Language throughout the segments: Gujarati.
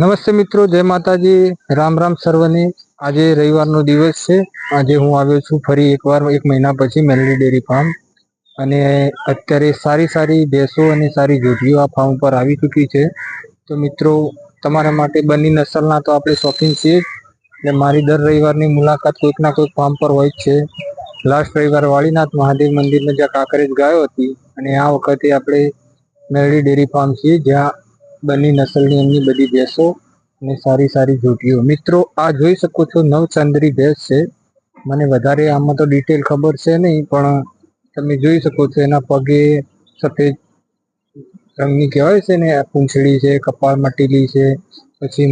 નમસ્તે મિત્રો, જય માતાજી. રામ રામ સર્વને. આજે રવિવારનો દિવસ છે. આજે હું આવ્યો છું ફરી એકવાર, એક મહિના પછી મેલડી ડેરી ફાર્મ અને અત્યારે સારી સારી ભેંસો અને સારી જોટીઓ આ ફાર્મ પર આવી ચૂકી છે. તો મિત્રો, તમારા માટે બંને નસલના તો આપણે શોખીન છીએ. એટલે મારી દર રવિવારની મુલાકાત કોઈક ના કોઈક ફાર્મ પર હોય જ છે. લાસ્ટ રવિવાર વાળીનાથ મહાદેવ મંદિરમાં જ્યાં કાંકરેજ ગાયો હતી. અને આ વખતે આપણે મેલડી ડેરી ફાર્મ છીએ, જ્યાં બંને નસલની એમની બધી ભેંસો અને સારી સારી જોટીઓ. મિત્રો, આ જોઈ શકો છો, નવચંદ્રી ભેંસ છે. મને વધારે આમાં તો ડિટેલ ખબર છે નહીં, પણ તમે જોઈ શકો છો એના પગે સફેદ રંગની કહેવાય છે ને પૂંછડી છે, કપાળમાં ટીલી છે, પછી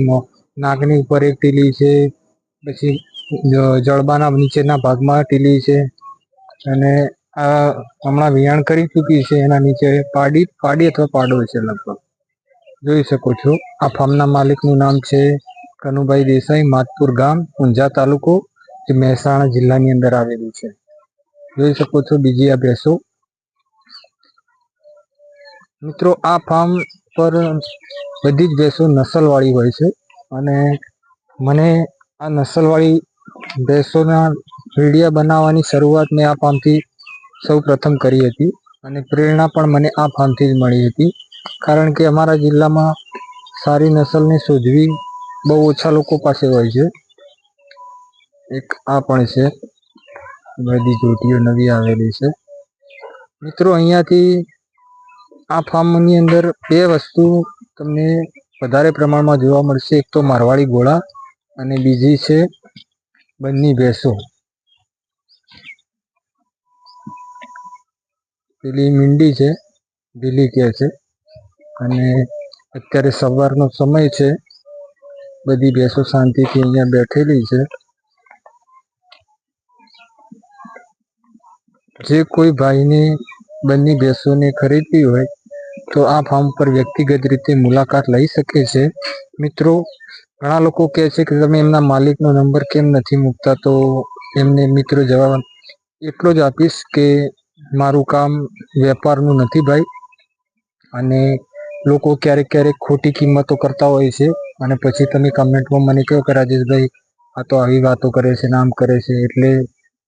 નાગની ઉપર એક ટીલી છે, પછી જળબાના નીચેના ભાગમાં ટીલી છે, અને આ હમણાં વિયાણ કરી ચૂકી છે, એના નીચે પાડી પાડી અથવા પાડો છે લગભગ. જોઈ શકો છો. આ ફાર્મના માલિકનું નામ છે કનુભાઈ દેસાઈ, માતપુર ગામ, ઊંઝા તાલુકો, જે મહેસાણા જિલ્લાની અંદર આવેલું છે. જોઈ શકો છો બીજી આ ભેંસો મિત્રો, આ ફાર્મ પર બધી જ ભેંસો નસલવાળી હોય છે અને મને આ નસલવાળી ભેંસોના વિડીયા બનાવવાની શરૂઆત મેં આ ફાર્મથી સૌ પ્રથમ કરી હતી અને પ્રેરણા પણ મને આ ફાર્મથી જ મળી હતી. કારણ કે અમારા જિલ્લામાં સારી નસલને શોધવી બહુ ઓછા લોકો પાસે હોય છે. એક આ પણ છે. બધી જોટીઓ નવી આવેલી છે. મિત્રો, અહીંયાથી આ ફાર્મની અંદર બે વસ્તુ તમને વધારે પ્રમાણમાં જોવા મળશે. એક તો મારવાડી ગોળા અને બીજી છે બંની ભેંસો. પેલી મીંડી છે, ભીલી કે છે. અને અત્યારે સવારનો સમય છે. બધી ભેંસો શાંતિથી અહીંયા બેઠેલી છે. જે કોઈ ભાઈને બંને ભેંસોને ખરીદવી હોય, તો આ ફાર્મ પર વ્યક્તિગત રીતે મુલાકાત લઈ શકે છે. મિત્રો, ઘણા લોકો કહે છે કે તમે એમના માલિકનો નંબર કેમ નથી મૂકતા? તો એમને મિત્રો જવાબ એટલો જ આપીશ કે મારું કામ વેપારનું નથી ભાઈ. અને લોકો ક્યારેક ક્યારેક ખોટી કિંમતો કરતા હોય છે અને પછી તમે કમેન્ટમાં મને કહો કે રાજેશભાઈ, આ તો આવી વાતો કરે છે, નામ કરે છે, એટલે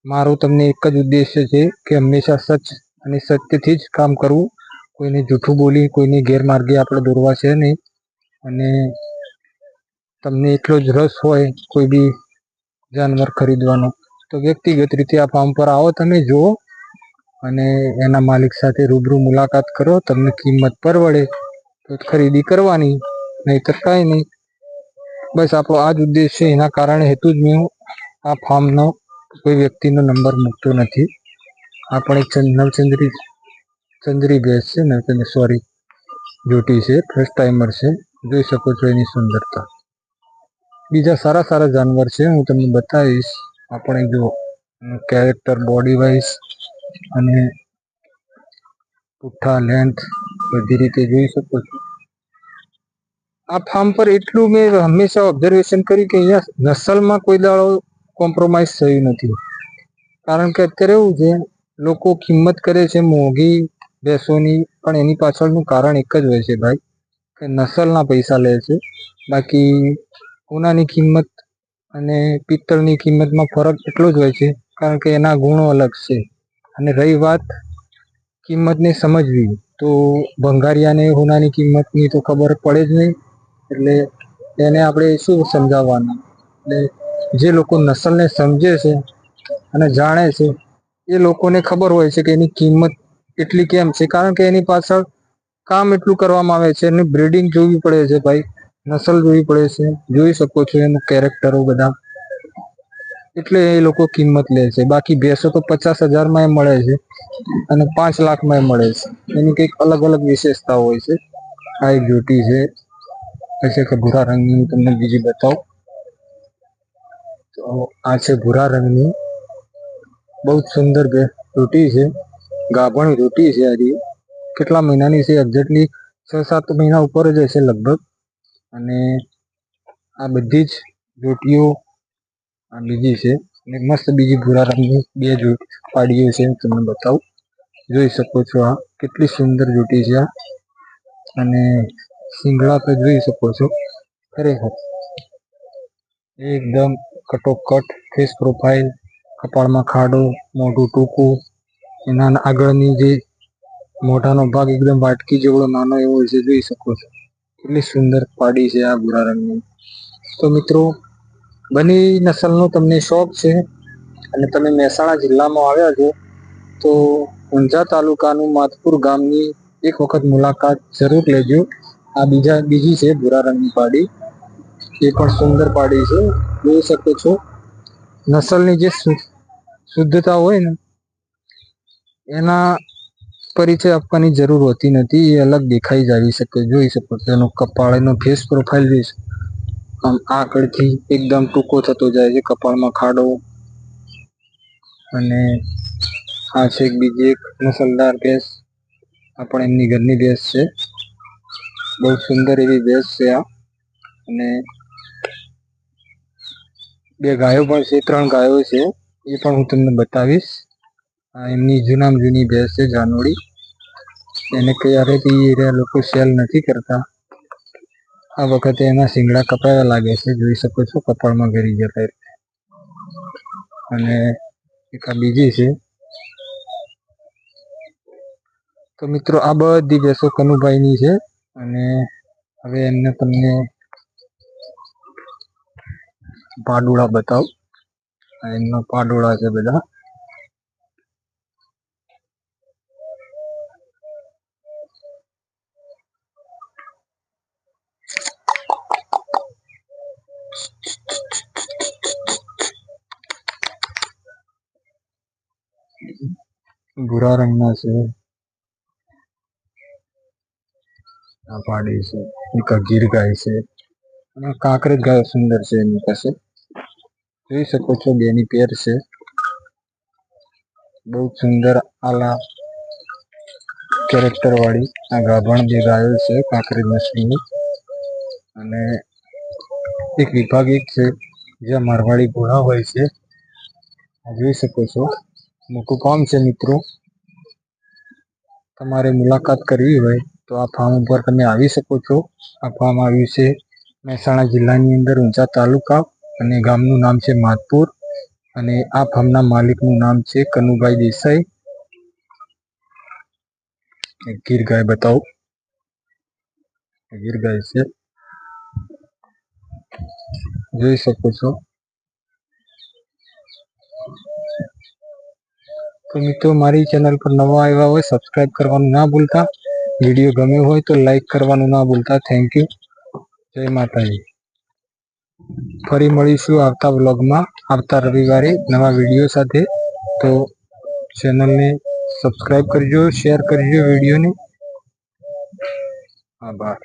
મારો તમને એક જ ઉદ્દેશ્ય છે કે હંમેશા સચ અને સત્યથી જ કામ કરવું. કોઈને જૂઠું બોલી, કોઈને ગેરમાર્ગે આપણે દોરવા છે નહીં. અને તમને એટલો જ રસ હોય કોઈ બી જાનવર ખરીદવાનો. તો વ્યક્તિગત રીતે આ ફાર્મ પર આવો, તમે જુઓ અને એના માલિક સાથે રૂબરૂ મુલાકાત કરો. તમને કિંમત પરવડે ખરીદી કરવાની, નહીતર કાંઈ નહીં. બસ આપણો આ જ ઉદ્દેશ છે, એના કારણે હેતુ જ મેં આ ફોર્મનો કોઈ વ્યક્તિનો નંબર મૂકતો નથી. આ પણ એક ચંદ- નવચંદ્રી, ચંદ્રી ભેંસ છે નવચંદ્ર સોરી જોટી છે ફર્સ્ટ ટાઈમર છે. જોઈ શકો છો એની સુંદરતા. બીજા સારા સારા જાનવર છે, હું તમને બતાવીશ. આપણે જો કેરેક્ટર બોડી વાઇઝ અને પુઠ્ઠા લેન્થ બધી રીતે જોઈ શકો છો. આ ફાર્મ પર એટલું મેં હંમેશા ઓબ્ઝર્વેશન કર્યું કે અહીંયા નસલમાં કોઈ દાડો કોમ્પ્રોમાઇઝ થયું નથી. કારણ કે અત્યારે એવું છે, લોકો કિંમત કરે છે મોંઘી ભેંસોની, પણ એની પાછળનું કારણ એક જ હોય છે ભાઈ, કે નસલના પૈસા લે છે. બાકી ઉનાની કિંમત અને પિત્તળની કિંમતમાં ફરક એટલો જ હોય છે, કારણ કે એના ગુણો અલગ છે. અને રહી વાત કિંમતને સમજવી. તો ભંગારિયાને હોનાની કિંમતની તો ખબર પડે જ નહીં. એટલે એને આપણે શું સમજાવવાના? એટલે જે લોકો નસલને સમજે છે અને જાણે છે, એ લોકોને ખબર હોય છે કે એની કિંમત એટલી કેમ છે? કારણ કે એની પાછળ કામ એટલું કરવામાં આવે છે, એની બ્રીડિંગ જોવી પડે છે ભાઈ. નસલ જોવી પડે છે. જોઈ શકો છો એનું કેરેક્ટરો બધા. એટલે એ લોકો કિંમત લે છે. બાકી ભેંસો તો પચાસ હજારમાં એ મળે છે. અને પાંચ લાખમાં મળે છે. એની કંઈક અલગ અલગ વિશેષતા હોય છે. આ એક જોટી છે પછી કે ભૂરા રંગની હું તમને બીજી બતાવું. તો આ છે ભૂરા રંગની. બહુ જ સુંદર જોટી છે. ગાભણી રોટી છે હજી કેટલા મહિનાની છે? એક્ઝેક્ટલી છ સાત મહિના ઉપર જ હશે લગભગ. અને આ બધી જ રોટીઓ આ બીજી છે. અને મસ્ત બીજી ભૂરા રંગની બે જો પાડીઓ છે તમને બતાવું. જોઈ શકો છો આ કેટલી સુંદર જોટી છે આ. અને સિંગડા તો જોઈ શકો છો. ખરેખર એકદમ કટોકટ ફેસ પ્રોફાઇલ કપાળમાં ખાડો, મોઢું ટૂંકું, એના આગળની જે મોઢાનો ભાગ એકદમ વાટકી જેવડો નાનો એવો છે, જોઈ શકો છો. કેટલી સુંદર પાડી છે આ ભૂરા રંગની. તો મિત્રો બની નસલનો તમને શોખ છે અને તમે મહેસાણા જિલ્લામાં આવ્યા છો, તો ઊંઝા તાલુકાનું માધપુર ગામની એક વખત મુલાકાત જરૂર લેજો. આ બીજા, બીજી છે ભૂરા રંગની પાડી. એ પણ સુંદર પાડી છે. જોઈ શકો છો. નસલની જે શુદ્ધતા હોય ને, એના પરિચય આપવાની જરૂર હોતી નથી. એ અલગ દેખાઈ જ આવી શકે. જોઈ શકો છો. એનો કપાળ ફેસ પ્રોફાઇલ જોઈ શકો. આમ આગળથી એકદમ ટૂંકો થતો જાય છે કપાળમાં ખાડો. અને આ છે બીજી એક મસલદાર ભેંસ. આ પણ એમની ઘરની ભેંસ છે. બહુ સુંદર એવી ભેંસ છે આ. અને બે ગાયો પણ છે, ત્રણ ગાયો છે. એ પણ હું તમને બતાવીશ. આ એમની જૂનામ જૂની ભેંસ છે જાનોડી એને ક્યારેથી એ લોકો સેલ નથી કરતા. આ વખતે એના શિંગડા કપાયા લાગે છે. જોઈ શકો છો, કપાળમાં ઘરી જતા. અને એક આ બીજી છે. તો મિત્રો, આ બધી ભેંસો કનુભાઈની છે અને હવે એમને તમને પાડોળા બતાવ. એમના પાડોળા છે બધા. ભૂરા રંગના છે. આ પાડી છે. એક ગીર ગાય છે. અને કાંકરેજ ગાય સુંદર છે એની પાસે. જોઈ શકો છો બેની પેર છે. બહુ સુંદર આલા કેરેક્ટર વાળી આ ગાભણ જે ગાયો છે કાંકરેજ નસલની. અને એક વિભાગ એક છે. જ્યાં મારવાડી ઘોડા હોય છે. જોઈ શકો છો. મોટું ફાર્મ છે મિત્રો? તમારે મુલાકાત કરવી હોય તો આ ફાર્મ ઉપર તમે આવી શકો છો. આ ફાર્મ આવ્યું છે મહેસાણા જિલ્લાની અંદર ઊંચા તાલુકા અને ગામનું નામ છે માધપુર અને આ ફાર્મના માલિકનું નામ છે કનુભાઈ દેસાઈ. ગીર ગાય બતાવો. ગીર ગાય છે. જોઈ શકો છો. તો મિત્રો, મારી ચેનલ પર નવા આવ્યા હોય સબસ્ક્રાઇબ કરવાનું ના ભૂલતા. વીડિયો ગમ્યો હોય તો લાઈક કરવાનું ના ભૂલતા. થેન્ક યુ જય માતાજી. ફરી મળીશું આવતા વ્લોગમાં આવતા રવિવારે નવા વીડિયો સાથે. તો ચેનલને સબસ્ક્રાઇબ કરજો શેર કરજો વિડીયોને. આભાર.